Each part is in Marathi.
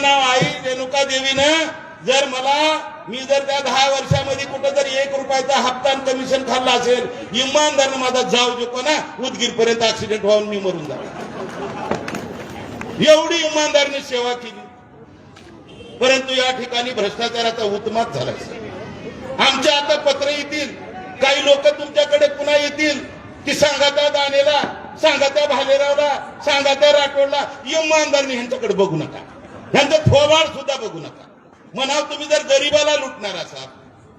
म्हणावं आई रेणुका देवीनं जर मला मी जर त्या दहा वर्षामध्ये कुठं जर एक रुपयाचा हप्ता कमिशन खाल्ला असेल इमानदारनं माझा जाव जो ना उदगीर पर्यंत ऍक्सिडेंट व्हावून मी मरून जाऊ एवढी इमानदारीने सेवा केली. परंतु या ठिकाणी भ्रष्टाचाराचा उत्मात झाला. आमच्या आता पत्र येतील. काही लोक तुमच्याकडे पुन्हा येतील. की सांगा त्या दानेला सांगा त्या भालेरावला सांगा त्या राठोडला इमानदारने ह्यांच्याकडे बघू नका. ह्यांचं थोबाड सुद्धा बघू नका. म्हणा तुम्ही जर गरीबाला लुटणार असाल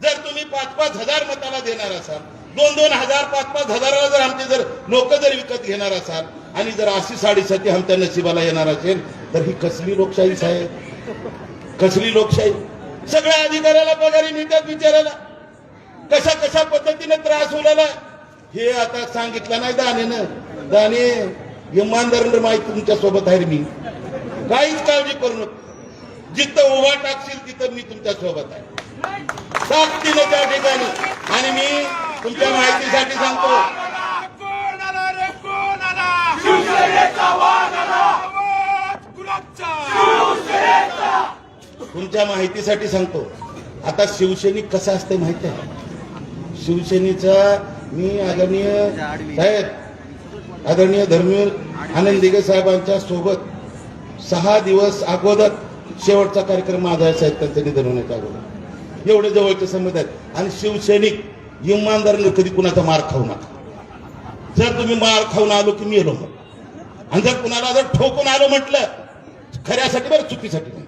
जर तुम्ही पाच पाच हजार मताला देणार असाल दोन दोन हजार पाच पाच हजाराला जर आमचे जर लोक जर विकत घेणार असाल आणि जर अशी साडेसाती आमच्या नशिबाला येणार असेल तर ही कसली लोकशाही साहेब? कसली लोकशाही? सगळ्या अधिकाऱ्याला पगारी मिळतात विचारायला कशा कशा पद्धतीने त्रास होलेला हे आता सांगितलं नाही दानेनं. दाने इमानदार माहिती तुमच्यासोबत आहे मी. काहीच काळजी करू नको. जिथं उभा टाकशील तिथं मी तुमच्यासोबत आहे. ताकदीनं त्या ठिकाणी. आणि मी तुमच्या माहितीसाठी सांगतो. तुमच्या माहितीसाठी सांगतो. आता शिवसैनिक कसं असते माहिती आहे? शिवसेनेचा मी आदरणीय साहेब आदरणीय धर्मवीर आनंद दिगे साहेबांच्या सोबत सहा दिवस अगोदर शेवटचा कार्यक्रम माझा साहेब त्यांचं निधन होण्याच्या अगोदर. एवढे जवळचे संबंध आहेत. आणि शिवसैनिक इमानदारीने कधी कुणाचा मार खाऊ नका. जर तुम्ही मार खाऊन आलो की मी येलो मग आणि जर कुणाला जर ठोकून आलो म्हटलं खऱ्यासाठी बरं चुकीसाठी नाही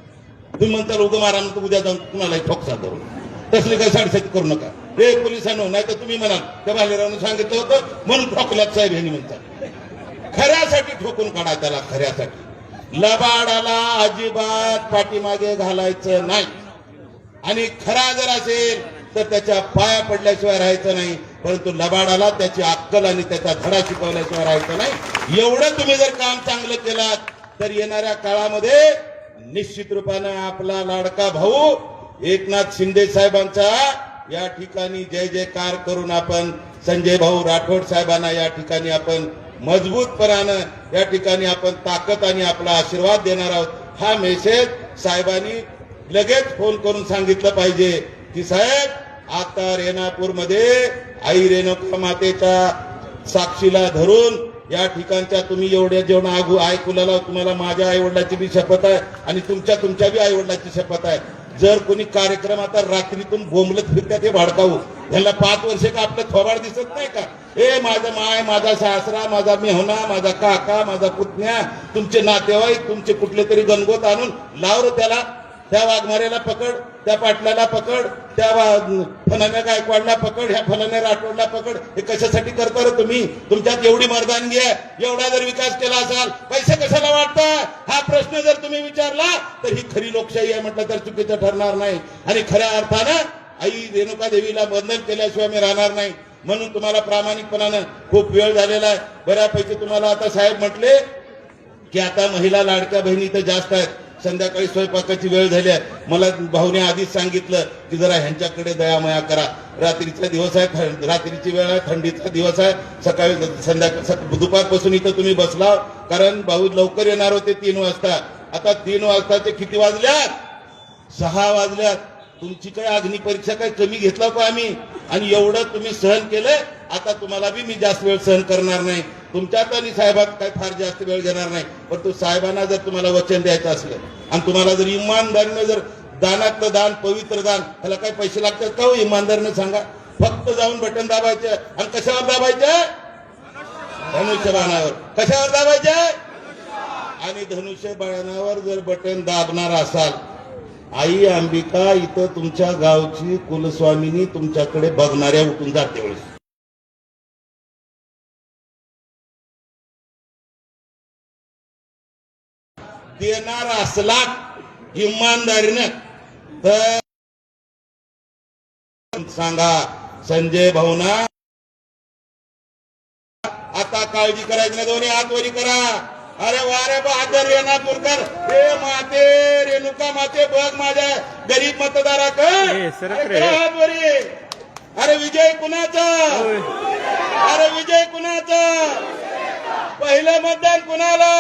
तुम्ही म्हणता रोग मारा तर उद्या जाऊन कुणालाही ठोकसा करू तसली काही साडेसाती करू नका. हे पोलिसांनो नाही तर तुम्ही म्हणाल त्या बालेरावनं सांगितलं होतं म्हणून ठोकल्यात साहेब यांनी म्हणतात खऱ्यासाठी ठोकून काढा त्याला खऱ्यासाठी. लबाडाला अजिबात पाठीमागे घालायचं नाही. आणि खरा जर असेल तर त्याच्या पाया पडल्याशिवाय राहायचं नाही परंतु लबाडाला त्याची अक्कल आणि त्याचा धडा शिकवल्याशिवाय राहायचं नाही. एवढं तुम्ही जर काम चांगलं केलात तर येणाऱ्या काळामध्ये निश्चित रूपानं आपला लाडका भाऊ एकनाथ शिंदे साहेबांचा या ठिकाणी जय जयकार करून आपण संजय भाऊ राठोड साहेबांना या ठिकाणी आपण मजबूतपणानं या ठिकाणी आपण ताकद आणि आपला आशीर्वाद देणार आहोत. हा मेसेज साहेबांनी लगेच फोन करून सांगितलं पाहिजे की साहेब आता रेणापूरमध्ये आई रेणुका मातेच्या साक्षीला धरून या ठिकाणच्या तुम्ही एवढ्या जेवण आगू ऐकुलाला तुम्हाला माझ्या आईवडिलाची बी शपथ आहे आणि तुमच्या तुमच्या बी आईवडिलाची शपथ आहे. जर कोणी कार्यक्रम आता रात्रीतून बोंबलत फिरतात हे भाडकावू ह्याला पाच वर्ष का आपलं थोबाड दिसत नाही का? हे माझा माय माझा सासरा माझा मेहुना माझा काका माझा पुतण्या तुमचे नातेवाईक तुमचे कुठले तरी गणगोत आणून लावर त्याला. त्या वाघमारेला पकड त्या पाटलाला पकड त्या वा- फलाण्या गायकवाडला पकड ह्या फलाण्या राठोडला पकड. हे कशासाठी करता रे तुम्ही? तुमच्यात एवढी मर्दानगी आहे. एवढा जर विकास केला असाल पैसे कशाला वाटता हा प्रश्न जर तुम्ही विचारला तर ही खरी लोकशाही आहे म्हटलं तर चुकीचं ठरणार नाही. आणि खऱ्या अर्थानं आई रेणुका देवीला बंधन केल्याशिवाय मी राहणार नाही. म्हणून तुम्हाला प्रामाणिकपणानं खूप वेळ झालेला आहे. बऱ्यापैकी तुम्हाला आता साहेब म्हटले की आता महिला लाडक्या बहिणी तर जास्त आहेत. संध्याकाळी स्वयंपाकाची वेळ झाली आहे. मला भाऊने आधीच सांगितलं की जरा ह्यांच्याकडे दयामया करा. रात्रीचा दिवस आहे रात्रीची वेळ आहे थंडीचा दिवस आहे. सकाळी संध्याकाळ दुपारपासून इथं तुम्ही बसला कारण भाऊ लवकर येणार होते तीन वाजता. आता तीन वाजताचे किती वाजल्यात? सहा वाजल्यात. तुमची काय अग्निपरीक्षा काय कमी घेतला का आम्ही? आणि एवढं तुम्ही सहन केलंय आता तुम्हाला बी मी जास्त वेळ सहन करणार नाही. तुमच्यात आणि साहेबात काय फार जास्त वेळ घेणार नाही. परंतु साहेबांना जर तुम्हाला वचन द्यायचं असलं आणि तुम्हाला जर इमानदारीनं जर दानातलं दान पवित्र दान ह्याला काय पैसे लागतात का हो? इमानदारीनं सांगा. फक्त जाऊन बटन दाबायचं. आणि कशावर दाबायचे? धनुष्यबाणावर कशावर दाबायचं? आणि धनुष्य बाणावर जर बटन दाबणार असाल आई अंबिका इथं तुमच्या गावची कुलस्वामिनी तुमच्याकडे बघणाऱ्या उठून जाते वेळेस. देणार असला इमानदारीनं तर सांगा संजय भाऊना आता काळजी करायची ना दोन्ही हात वरी करा. अरे वा रे बहादर रेणापूरकर हे माते रेणुका माते बघ माझ्या गरीब मतदाराकडे. वरी. अरे विजय कुणाचा? अरे विजय कुणाचा? पहिलं मतदान कुणाला?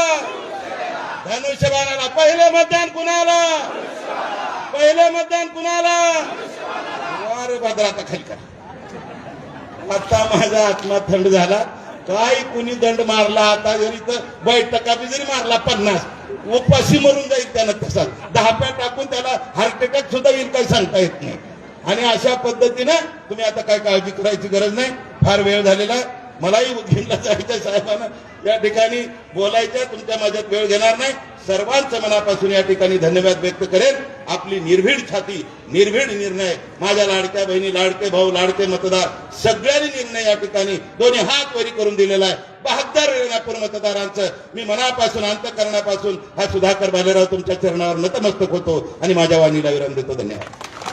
धनुष्यबाणाला. पहिलं मतदान कुणाला? पहिलं मतदान कुणाला? वर भद्रा आता खाली करा. आता माझा आत्मा थंड झाला. काय कुणी दंड मारला? आता जरी तर बैठका बी जरी मारला पन्नास उपाशी मरून जाईल त्यानं तसा. दहा टाकून त्याला हार्ट अटॅक सुद्धा येईल काही सांगता येत नाही. आणि अशा पद्धतीनं तुम्ही आता काय काळजी करायची गरज नाही. फार वेळ झालेला मलाही घेतला जायचं साहेबांना. या ठिकाणी बोलायचं तुमच्या माझ्यात वेळ घेणार नाही. सर्वांचं मनापासून या ठिकाणी धन्यवाद व्यक्त करेन. आपली निर्भीड छाती निर्भीड निर्णय माझ्या लाडक्या बहिणी लाडके भाऊ लाडके मतदार सगळ्यांनी निर्णय या ठिकाणी दोन्ही हात वरी करून दिलेला आहे. बहात्तर रेणापूर मतदारांचं मी मनापासून अंतकरणापासून हा सुधाकर भालेराव तुमच्या चरणावर नतमस्तक होतो आणि माझ्या वाणीला विराम देतो. धन्यवाद.